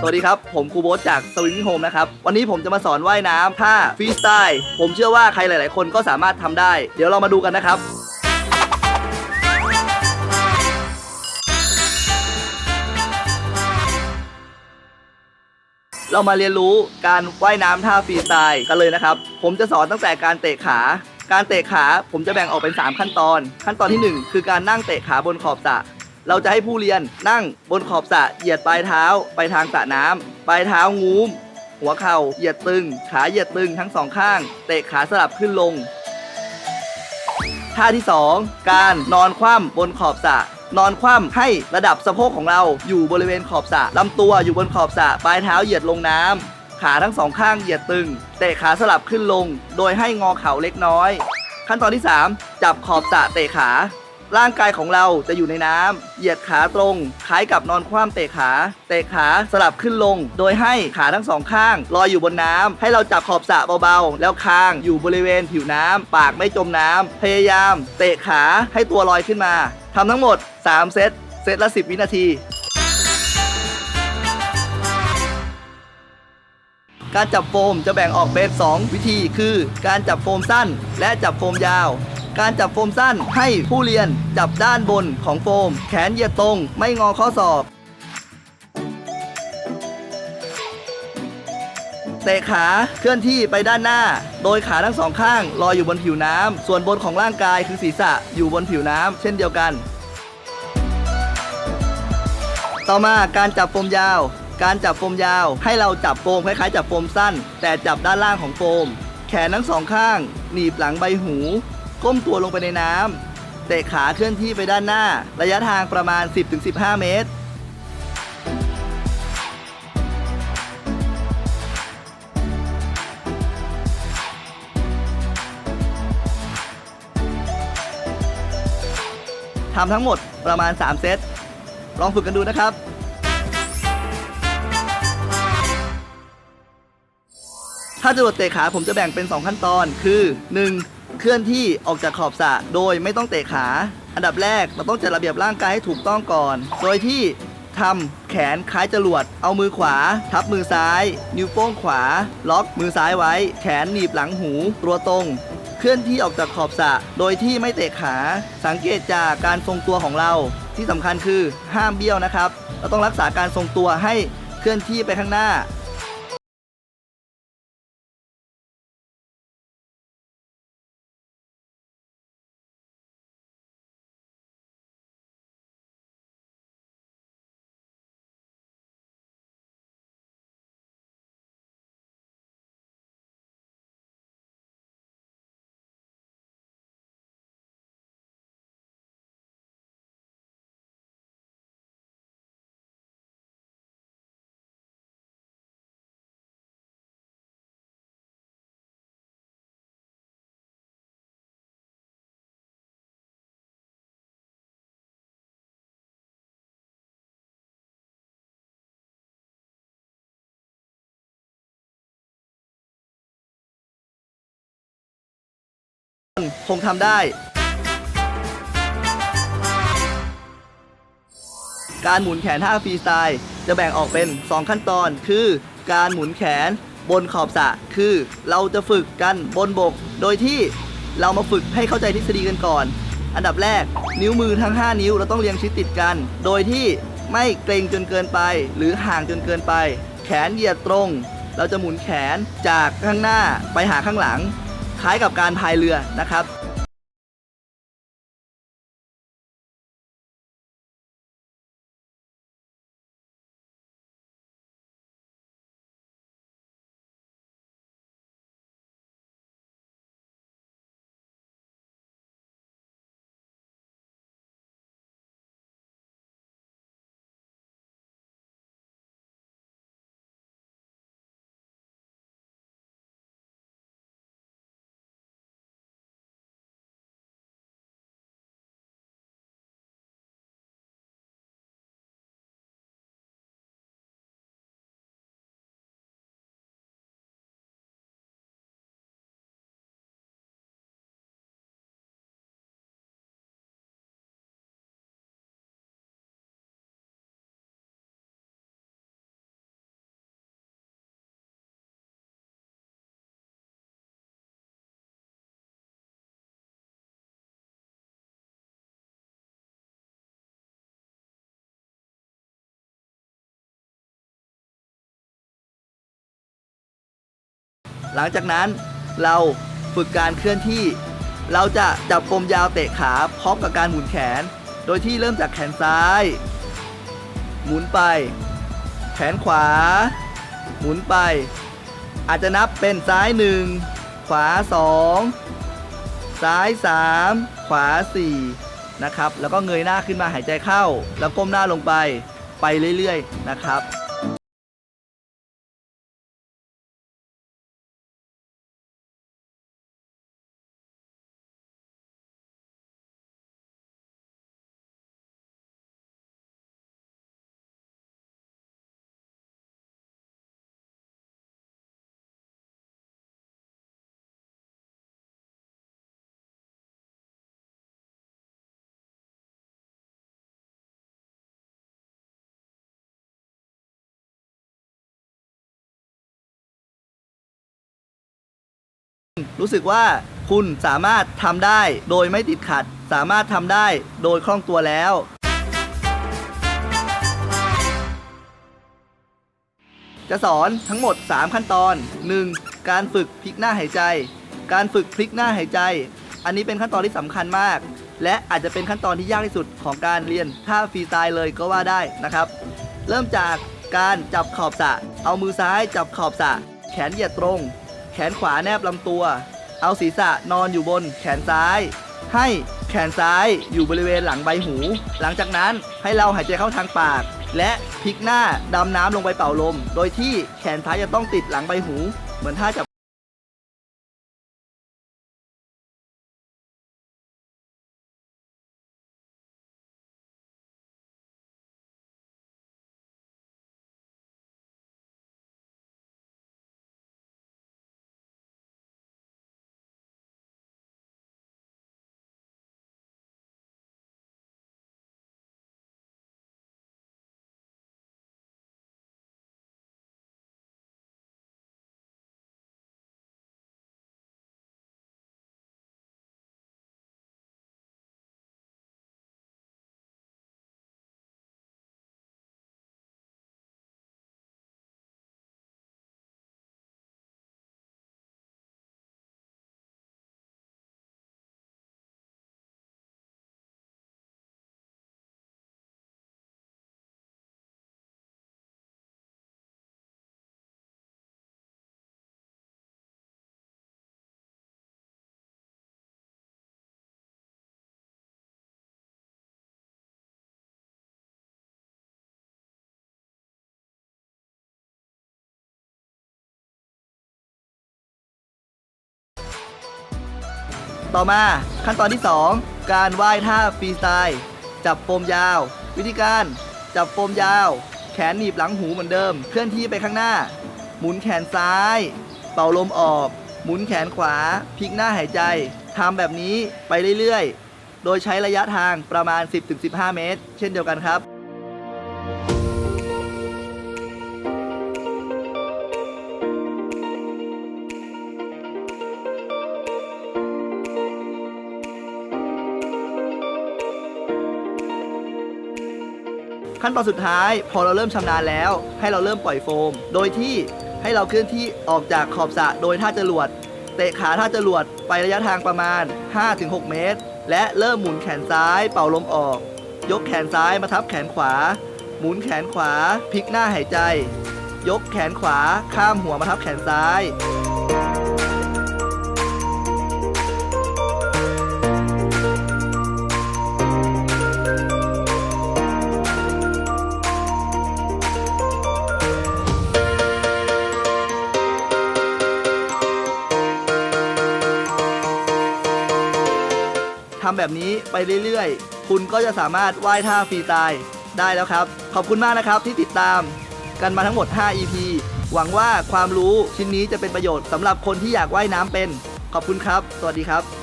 สวัสดีครับ ผมครูโบ๊ทจากสวิมมิ่งโฮมนะครับ วันนี้ผมจะมาสอนว่ายน้ำท่าฟรีสไตล์ ผมเชื่อว่าใครหลาย ๆ คนก็สามารถทำได้ เดี๋ยวเรามาดูกันนะครับเรามาเรียนรู้การว่ายน้ำท่าฟรีสไตล์กันเลยนะครับ ผมจะสอนตั้งแต่การเตะขา การเตะขาผมจะแบ่งออกเป็น 3 ขั้นตอน ขั้นตอนที่ 1 คือการนั่งเตะขาบนขอบสระ เราจะให้ผู้เรียนนั่งบนขอบสระเหยียดปลายเท้าไปทางสระน้ำปลายเท้างูม หัวเข่าเหยียดตึง ขาเหยียดตึงทั้งสองข้าง เตะขาสลับขึ้นลง ท่าที่ 2 การนอนคว่ำบนขอบสระนอนคว่ำให้ระดับสะโพกของเราอยู่บริเวณขอบสระลำตัวอยู่บนขอบสระปลายเท้าเหยียดลงน้ำขาทั้งสองข้างเหยียดตึง เตะขาสลับขึ้นลง โดยให้งอเข่าเล็กน้อย ขั้นตอนที่ 3 จับขอบสระเตะขา ร่างกายของเราจะอยู่ในน้ำเหยียดขาตรง คล้ายกับนอนคว่ำเตะขา เตะขาสลับขึ้นลง โดยให้ขาทั้งสองข้างลอยอยู่บนน้ำให้เราจับขอบสระเบาๆ แล้วคางอยู่บริเวณผิวน้ำปากไม่จมน้ำพยายาม เตะขาให้ตัวลอยขึ้นมาทำทั้งหมด 3 เซตเซตละ 10 วินาที การจับโฟมจะแบ่งออกเป็น 2 วิธีคือ การจับโฟมสั้น และจับโฟมยาว การจับโฟมสั้นให้ผู้เรียนจับด้านบนของโฟม แขนเหยียดตรง ไม่งอข้อศอกเตะขาเคลื่อนที่ไปด้านหน้า โดยขาทั้งสองข้างลอยอยู่บนผิวน้ำ ส่วนบนของร่างกายคือศีรษะอยู่บนผิวน้ำ เช่นเดียวกัน ต่อมาการจับโฟมยาว การจับโฟมยาว ให้เราจับโฟมคล้ายๆจับโฟมสั้น แต่จับด้านล่างของโฟม แขนทั้งสองข้าง หนีบหลังใบหู ก้มตัวลงไปในน้ำเตะขาเคลื่อนที่ไปด้านหน้า ระยะทางประมาณ 10-15 เมตร ทำทั้งหมดประมาณ 3 เซต ลองฝึกกันดูนะครับถ้าจะโดดเตะขาผมจะแบ่งเป็น 2 ขั้นตอนคือ 1. เคลื่อนที่ออกจากขอบสระโดยไม่ต้องเตะขา อันดับแรกเราต้องจัดระเบียบร่างกายให้ถูกต้องก่อน โดยที่ทำแขนคล้ายจรวด เอามือขวา ทับมือซ้าย นิ้วโป้งขวา ล็อกมือซ้ายไว้ แขนหนีบหลังหู ตัวตรง เคลื่อนที่ออกจากขอบสระโดยที่ไม่เตะขา สังเกตจากการทรงตัวของเรา ที่สำคัญคือห้ามเบี้ยวนะครับ เราต้องรักษาการทรงตัวให้เคลื่อนที่ไปข้างหน้า คงทำได้ การหมุนแขนท่าฟรีสไตล์ จะแบ่งออกเป็น 2 ขั้นตอน คือ การหมุนแขนบนขอบสระคือเราจะฝึกกันบนบก โดยที่เรามาฝึกให้เข้าใจทฤษฎีกันก่อน อันดับแรก นิ้วมือทั้ง 5 นิ้วเราต้องเรียงชิดติดกัน โดยที่ไม่เกรงจนเกินไป หรือห่างจนเกินไป แขนเหยียดตรง เราจะหมุนแขนจากข้างหน้าไปหาข้างหลัง ล้ายกับการพายเรือนะครับ หลังจากนั้นเราฝึกการเคลื่อนที่ เราจะจับกลมยาวเตะขาพร้อมกับการหมุนแขน โดยที่เริ่มจากแขนซ้าย หมุนไป แขนขวา หมุนไป อาจจะนับเป็นซ้ายหนึ่งขวาสองซ้ายสามขวาสี่นะครับ แล้วก็เงยหน้าขึ้นมาหายใจเข้า แล้วก้มหน้าลงไปไปเรื่อยๆนะครับ รู้สึกว่าคุณสามารถทำได้โดยไม่ติดขัด สามารถทำได้โดยคล่องตัวแล้ว จะสอนทั้งหมด 3 ขั้นตอน 1. การฝึกพลิกหน้าหายใจ การฝึกพลิกหน้าหายใจ อันนี้เป็นขั้นตอนที่สำคัญมาก และอาจจะเป็นขั้นตอนที่ยากที่สุดของการเรียนท่าฟรีสไตล์เลยก็ว่าได้นะครับ เริ่มจากการจับขอบสะ เอามือซ้ายจับขอบสะ แขนเหยียดตรง แขนขวาแนบลำตัว เอาศีรษะนอนอยู่บนแขนซ้าย ให้แขนซ้ายอยู่บริเวณหลังใบหู หลังจากนั้นให้เราหายใจเข้าทางปาก และพลิกหน้าดำน้ำลงไปเป่าลม โดยที่แขนซ้ายจะต้องติดหลังใบหู เหมือนท่าจับ ต่อมาขั้นตอนที่ 2 การว่ายท่าฟรีสไตล์จับโฟมยาว วิธีการ จับโฟมยาว แขนหนีบหลังหูเหมือนเดิม เคลื่อนที่ไปข้างหน้า หมุนแขนซ้าย เป่าลมออก หมุนแขนขวา พลิกหน้าหายใจทำแบบนี้ไปเรื่อยๆ โดยใช้ระยะทางประมาณ 10-15 เมตร เช่นเดียวกันครับ ขั้นตอนสุดท้าย พอเราเริ่มชำนาญแล้ว ให้เราเริ่มปล่อยโฟม โดยที่ให้เราเคลื่อนที่ออกจากขอบสระโดยท่าจรวดเตะขาท่าจรวดไประยะทางประมาณ 5-6 เมตร และเริ่มหมุนแขนซ้ายเป่าลมออก ยกแขนซ้ายมาทับแขนขวา หมุนแขนขวาพลิกหน้าหายใจ ยกแขนขวาข้ามหัวมาทับแขนซ้าย ทำแบบนี้ไปเรื่อยๆ คุณก็จะสามารถว่ายท่าฟรีสไตล์ได้แล้วครับ ขอบคุณมากนะครับที่ติดตามกันมาทั้งหมด 5 EP หวังว่าความรู้ชิ้นนี้จะเป็นประโยชน์สำหรับคนที่อยากว่ายน้ำเป็น ขอบคุณครับ สวัสดีครับ